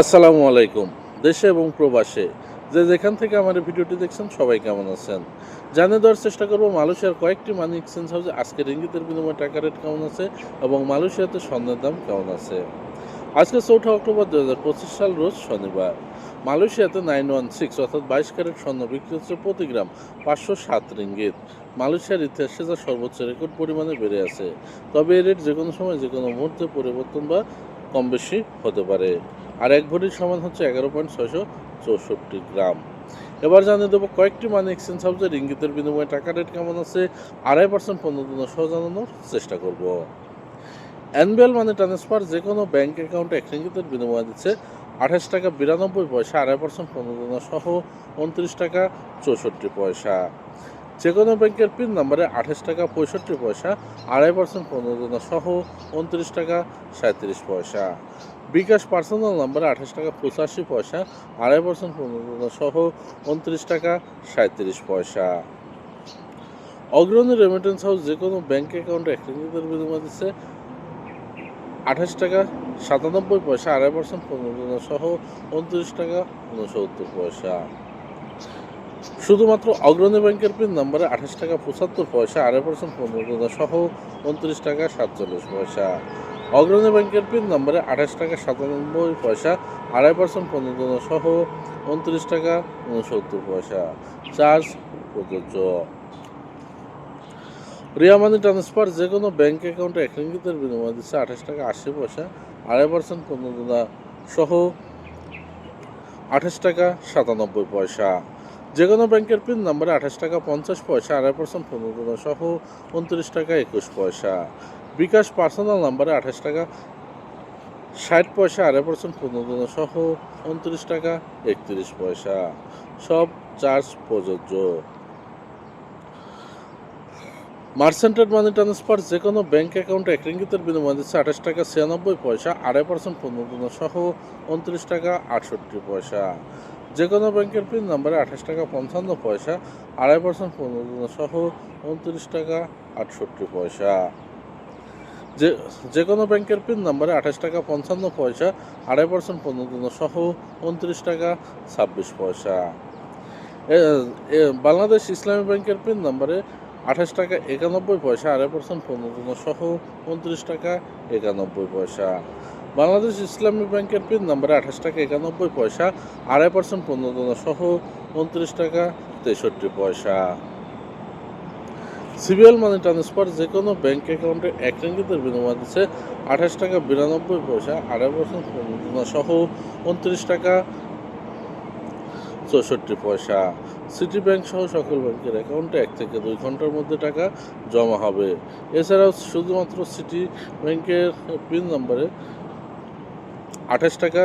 আসসালামু আলাইকুম। দেশে এবং প্রবাসে যে যেখান থেকে আমার ভিডিওটি দেখছেন, সবাই কেমন আছেন? জানিয়ে দেওয়ার চেষ্টা করব, মালয়েশিয়ার কয়েকটি মানি এক্সচেঞ্জ হাউসে আজকের ইঙ্গিতের বিনিময়ে টাকা রেট কেমন আছে এবং মালয়েশিয়াতে স্বর্ণের দাম কেমন আছে? আজকে চৌঠা অক্টোবর দু হাজার পঁচিশ সাল, রোজ শনিবার। মালয়েশিয়াতে নাইন ওয়ান সিক্স অর্থাৎ বাইশ ক্যারেট স্বর্ণ বিক্রি হচ্ছে প্রতি গ্রাম পাঁচশো সাত রিঙ্গিত। মালয়েশিয়ার ইতিহাসে যা সর্বোচ্চ রেকর্ড পরিমাণে বেড়ে আছে। তবে এই রেট যে কোনো সময় যে কোনো মুহূর্তে পরিবর্তন বা কম বেশি হতে পারে। আর এক ভরির সমান হচ্ছে এগারো পয়েন্ট ছয়শো চৌষট্টি গ্রাম। এবার জানিয়ে দেবো, কয়েকটি মানি এক্সচেঞ্জ হাউসের ইঙ্গিতের বিনিময়ে টাকা রেট কেমন আছে? আড়াই পার্সেন্ট দিন সহ জানানোর চেষ্টা করব। অ্যানুয়াল মানি ট্রান্সফার যে কোনো ব্যাঙ্ক অ্যাকাউন্টে এক রিঙ্গিতের বিনিময়ে দিচ্ছে আঠাশ টাকা বিরানব্বই পয়সা, আড়াই পার্সেন্ট দিন সহ উনত্রিশ টাকা চৌষট্টি পয়সা। যে কোনো ব্যাংকের পিন নাম্বারে আঠাশ টাকা, পঁয়ষট্টি পয়সা, আড়াই পার্সেন্ট পনেরো দিন সহ উনত্রিশ টাকা, সাঁত্রিশ পয়সা। বিকাশ পার্সোনাল নাম্বারে আঠাশ টাকা, পঁচাশি পয়সা, আড়াই পার্সেন্ট পনেরো সহ উনত্রিশ টাকা, সাঁত্রিশ পয়সা। অগ্রণী রেমিটেন্স হাউস যে কোনো ব্যাঙ্ক অ্যাকাউন্টে এক বিনিময় দিচ্ছে। আঠাশ টাকা, সাতানব্বই পয়সা, আড়াই পার্সেন্ট পনেরো সহ উনত্রিশ টাকা, উনসত্তর পয়সা। শুধুমাত্র অগ্রণী ব্যাংকের পিন নাম্বারে আঠাশ টাকা পঁচাত্তর পয়সা, আড়াই পার্সেন্ট পনেরো সহ উনত্রিশ টাকা সাতচল্লিশ পয়সা। অগ্রণী ব্যাংকের পিন নম্বরে আঠাশ টাকা সাতানব্বই পয়সা, আড়াই পার্সেন্ট পনেরো সহ উনত্রিশ টাকা উনসত্তর পয়সা। চার্জ প্রযোজ্য। রিয়া মানি ট্রান্সফার যে কোনো ব্যাঙ্ক অ্যাকাউন্টে এক রিঙ্গিতের বিনিময় দিচ্ছে আঠাশ টাকা আশি পয়সা, আড়াই পার্সেন্ট পনেরো সহ আঠাশ টাকা সাতানব্বই পয়সা। যে কোনো ব্যাংকের পিন নম্বরে আঠাশ টাকা, পঞ্চাশ পয়সা, আড়াই পার্সেন্ট পনেরো সহ উনত্রিশ টাকা, একুশ পয়সা। বিকাশ পার্সোনাল নাম্বারে আঠাশ টাকা, ষাট পয়সা, আড়াই পার্সেন্ট পনেরো সহ উনত্রিশ টাকা, একত্রিশ পয়সা। সব চার্জ প্রযোজ্য। মার্সেন্টেড মানি ট্রান্সফার যে কোনো ব্যাঙ্ক অ্যাকাউন্টে এক রিঙ্গিতের বিনিময় দিচ্ছে আঠাশ টাকা, ছিয়ানব্বই পয়সা, আড়াই পার্সেন্ট পনেরো সহ উনত্রিশ টাকা, আটষট্টি পয়সা। যে কোনো ব্যাংকের পিন নাম্বারে আঠাশ টাকা পঞ্চান্ন পয়সা, আড়াই পার্সেন্ট পনেরো সহ উনত্রিশ টাকা আটষট্টি পয়সা। যে যে কোনো ব্যাংকের পিন নাম্বারে আঠাশ টাকা পঞ্চান্ন পয়সা, আড়াই পার্সেন্ট পনেরো সহ উনত্রিশ টাকা ছাব্বিশ পয়সা। বাংলাদেশ ইসলামী ব্যাংকের পিন নাম্বারে আঠাশ টাকা একানব্বই পয়সা, আড়াই পার্সেন্ট পনেরো সহ উনত্রিশ টাকা একানব্বই পয়সা। বাংলাদেশ ইসলামী ব্যাংকের পিন নাম্বারে আঠাশ টাকা একানব্বই পয়সা, আড়াই পার্সেন্ট পনেরো সহ উনত্রিশ টাকা তেষট্টি পয়সা। সিবিএল মানি ট্রান্সফার যে কোনো ব্যাঙ্ক অ্যাকাউন্টে এক রিঙ্গিতের বিনিময় দিচ্ছে আঠাশ টাকা বিরানব্বই পয়সা, আড়াই পার্সেন্ট পনেরো সহ উনত্রিশ টাকা চৌষট্টি পয়সা। সিটি ব্যাংক সহ সকল ব্যাংকের অ্যাকাউন্টে এক থেকে দুই ঘণ্টার মধ্যে টাকা জমা হবে। এছাড়াও শুধুমাত্র সিটি ব্যাংকের পিন নম্বরে আঠাশ টাকা।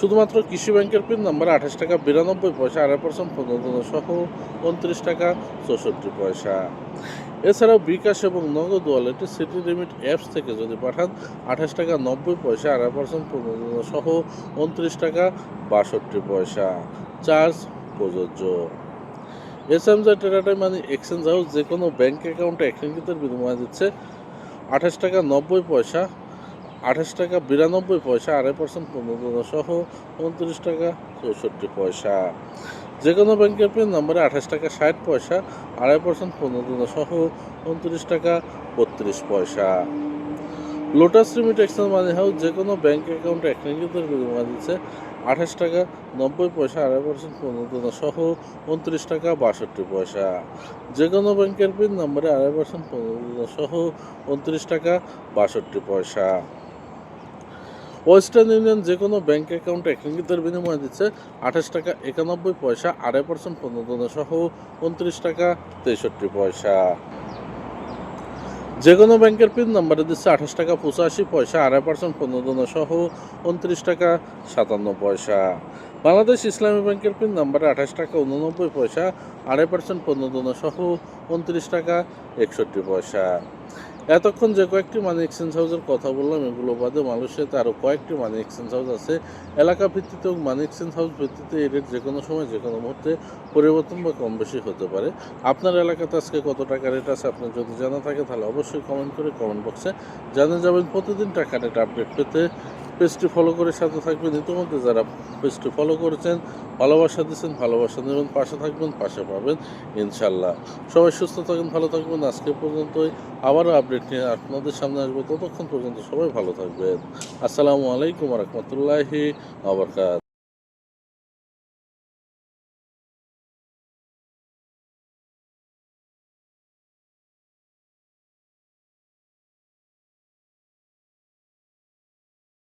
শুধুমাত্র কৃষি ব্যাংকের পিন নাম্বার আঠাশ টাকা, বিরানব্বই পয়সা, আড়াই পার্সেন্ট পনেরো সহ উনত্রিশ টাকা, চৌষট্টি পয়সা। এছাড়াও বিকাশ এবং নগদ ওয়ালেটে সিটি লিমিট অ্যাপস থেকে যদি পাঠান, আঠাশ টাকা, নব্বই পয়সা, আড়াই পার্সেন্ট পনেরো সহ উনত্রিশ টাকা, বাষট্টি পয়সা। চার্জ প্রযোজ্য। এস এম জে টেরাটাই মানি, এক্সচেঞ্জ হাউস যে কোনো ব্যাঙ্ক অ্যাকাউন্টে এক বিনিময় দিচ্ছে আঠাশ টাকা, নব্বই পয়সা। আঠাশ টাকা, বিরানব্বই পয়সা, আড়াই পার্সেন্ট পনেরো সহ উনত্রিশ টাকা, চৌষট্টি পয়সা। যে কোনো ব্যাংকের পিন নম্বরে আঠাশ টাকা, ষাট পয়সা, আড়াই পার্সেন্ট পনেরো সহ উনত্রিশ টাকা, বত্রিশ পয়সা। লোটাস এক্সচেঞ্জ মানি হাউস যে কোনো ব্যাংক অ্যাকাউন্টে এক রিঙ্গিতের বিনিময় দিচ্ছে, আঠাশ টাকা, নব্বই পয়সা, আড়াই পার্সেন্ট পনেরো সহ উনত্রিশ টাকা, বাষট্টি পয়সা। যে কোনো ব্যাংকের পিন নম্বরে আড়াই পার্সেন্ট পনেরো সহ উনত্রিশ টাকা, বাষট্টি পয়সা। ওয়েস্টার্ন ইউনিয়ন যে কোনো ব্যাঙ্ক অ্যাকাউন্টে এক রিঙ্গিতের বিনিময় দিচ্ছে আঠাশ টাকা একানব্বই পয়সা, আড়াই পার্সেন্ট পনেরো সহ উনত্রিশ টাকা তেষট্টি পয়সা। যে কোনো ব্যাংকের পিন নাম্বারে দিচ্ছে আঠাশ টাকা পঁচাশি পয়সা, আড়াই পার্সেন্ট পনেরো সহ উনত্রিশ টাকা সাতান্ন পয়সা। বাংলাদেশ ইসলামী ব্যাংকের পিন নাম্বারে আঠাশ টাকা উননব্বই পয়সা, আড়াই পার্সেন্ট পনেরো সহ উনত্রিশ টাকা একষট্টি পয়সা। এতক্ষণ যে কয়েকটি মানি এক্সচেঞ্জ হাউসের কথা বললাম, এগুলো বাদে মালয়েশিয়াতে আরও কয়েকটি মানি এক্সচেঞ্জ হাউস আছে। এলাকা ভিত্তিতে এবং মানি এক্সচেঞ্জ হাউস ভিত্তিতে এই রেট যে কোনো সময় যে কোনো মুহূর্তে পরিবর্তন বা কম বেশি হতে পারে। আপনার এলাকাতে আজকে কত টাকা রেট আছে, আপনার যদি জানা থাকে, তাহলে অবশ্যই কমেন্ট করে কমেন্ট বক্সে জানা যাবেন। প্রতিদিন টাকা রেট আপডেট পেতে পেজটি ফলো করে সাথে থাকবেন। ইতিমধ্যে যারা পেজটি ফলো করেছেন, ভালোবাসা দিচ্ছেন ভালোবাসা নেবেন পাশে থাকবেন, পাশে পাবেন ইনশাল্লাহ সবাই সুস্থ থাকবেন, ভালো থাকবেন। আজকে পর্যন্তই। আবারও আপডেট নিয়ে আপনাদের সামনে আসব। ততক্ষণ পর্যন্ত সবাই ভালো থাকবেন। আসসালামু আলাইকুম রহমতুল্লাহি আবরকাত